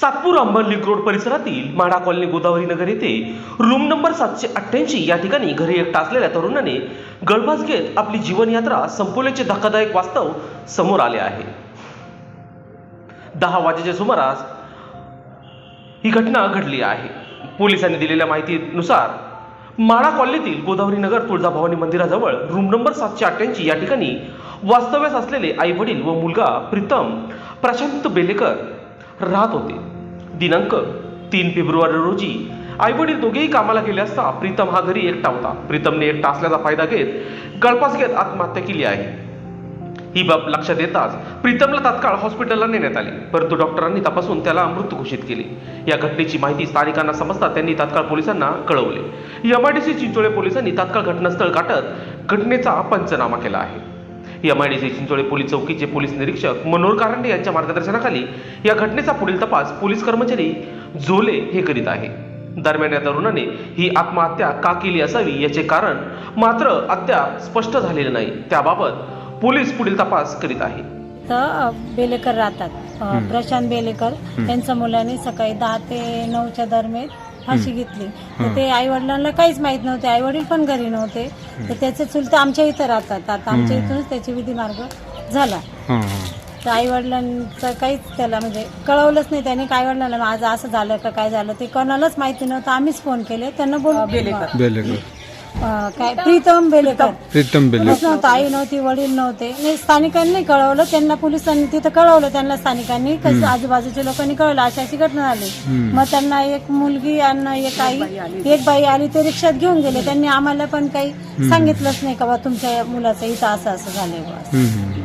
Satpur अंबरली road परिसरातील Madha colony Godavari नगर येथे room number सातशे अठ्ठ्याऐंशी या ठिकाणी घरी एकटा असलेल्या तरुणाने गळबास घेत आपली जीवनयात्रा संपवल्याचे धक्कादायक वास्तव समोर आले आहे. दहा वाजेच्या सुमारास ही घटना घडली आहे. पोलिसांनी दिलेल्या माहितीनुसार माळा कॉलनीतील गोदावरी नगर तुळजाभवानी मंदिराजवळ रूम नंबर सातशे अठ्ठ्याऐंशी या ठिकाणी वास्तव्यास असलेले आई वडील व मुलगा प्रीतम प्रशांत बेलेकर राहत होते. दिनांक तीन फेब्रुवारी रोजी आई वडील दोघेही कामाला गेले असता प्रीतम हा घरी एकटा होता. प्रीतमने एकटा असल्याचा फायदा घेत गळपास घेत आत्महत्या केली आहे. ही बाब लक्षात येताच प्रीतमला तात्काळ हॉस्पिटलला नेण्यात आले परंतु डॉक्टरांनी तपासून त्याला मृत घोषित केले. या घटनेची माहिती स्थानिकांना समजता त्यांनी तात्काळ पोलिसांना कळवले. एमआयडीसी चिंचोळे पोलिसांनी तात्काळ घटनास्थळ गाठत घटनेचा पंचनामा केला आहे. एमआयडीसी चिंचोळे पोलीस चौकीचे पोलीस निरीक्षक मनोहर कारंडे यांच्या मार्गदर्शनाखाली या घटनेचा पुढील तपास पोलीस कर्मचारी झोले हे करीत आहे. दरम्यान या तरुणाने ही आत्महत्या का केली असावी याचे कारण मात्र अद्याप स्पष्ट झालेले नाही. त्याबाबत पोलीस पुढील तपास करीत आहे. बेलेकर राहतात. प्रशांत बेलेकर त्यांच्या मुलाने सकाळी दहा ते नऊच्या दरम्यान फाशी घेतली. तर ते आई वडिलांना काहीच माहीत नव्हते आई वडील पण घरी नव्हते. तर त्याचे चुलते आमच्या इथं राहतात. आता आमच्या इथूनच त्याची विधी मार्ग झाला तर आई वडिलांचं काहीच त्याला म्हणजे कळवलंच नाही. त्याने काय वडिलांना माझं असं झालं का काय झालं? ते कोणालाच माहिती नव्हतं. आम्हीच फोन केले. त्यांना बोल बेलेकर बेलेकर काय प्रीतम बेलेकर. प्रीतम बेले कोणीच नव्हतं आई नव्हती वडील नव्हते. नाही स्थानिकांनी कळवलं त्यांना पोलिसांनी तिथं कळवलं त्यांना स्थानिकांनी कसं आजूबाजूच्या लोकांनी कळवलं अशी अशी घटना झाली. मग त्यांना एक मुलगी आणि एक आई एक बाई आली ते रिक्षात घेऊन गेले. त्यांनी आम्हाला पण काही सांगितलंच नाही का बा तुमच्या मुलाचं इथं असं असं झालंय बा.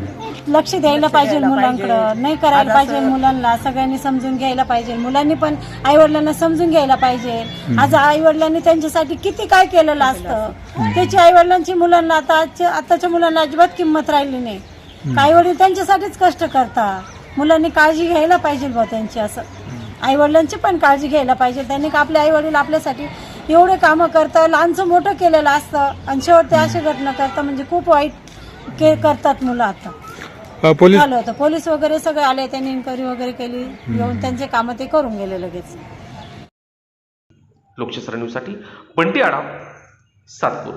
लक्ष द्यायला पाहिजे मुलांकडं. नाही करायला पाहिजे मुलांना सगळ्यांनी समजून घ्यायला पाहिजे. मुलांनी पण आई वडिलांना समजून घ्यायला पाहिजे. आज आई वडिलांनी त्यांच्यासाठी किती काय केलेलं असतं? त्याची आई वडिलांची मुलांना आता आजच्या आताच्या मुलांना अजिबात किंमत राहिली नाही. आई वडील त्यांच्यासाठीच कष्ट करतात. मुलांनी काळजी घ्यायला पाहिजे बा त्यांची असं. आई वडिलांची पण काळजी घ्यायला पाहिजे. त्यांनी का आपले आई वडील आपल्यासाठी एवढे कामं करतात लहानचं मोठं केलेलं असतं. आणि शेवट ते अशी घटना करतात म्हणजे खूप वाईट के करतात मुलं आता. पोलीस झालं होतं. पोलीस वगैरे सगळे आले त्यांनी इन्क्वायरी वगैरे केली. येऊन त्यांचे कामं ते करून गेले लगेच. लोकशास्त्र न्यूजसाठी बंटी आडा सातपूर.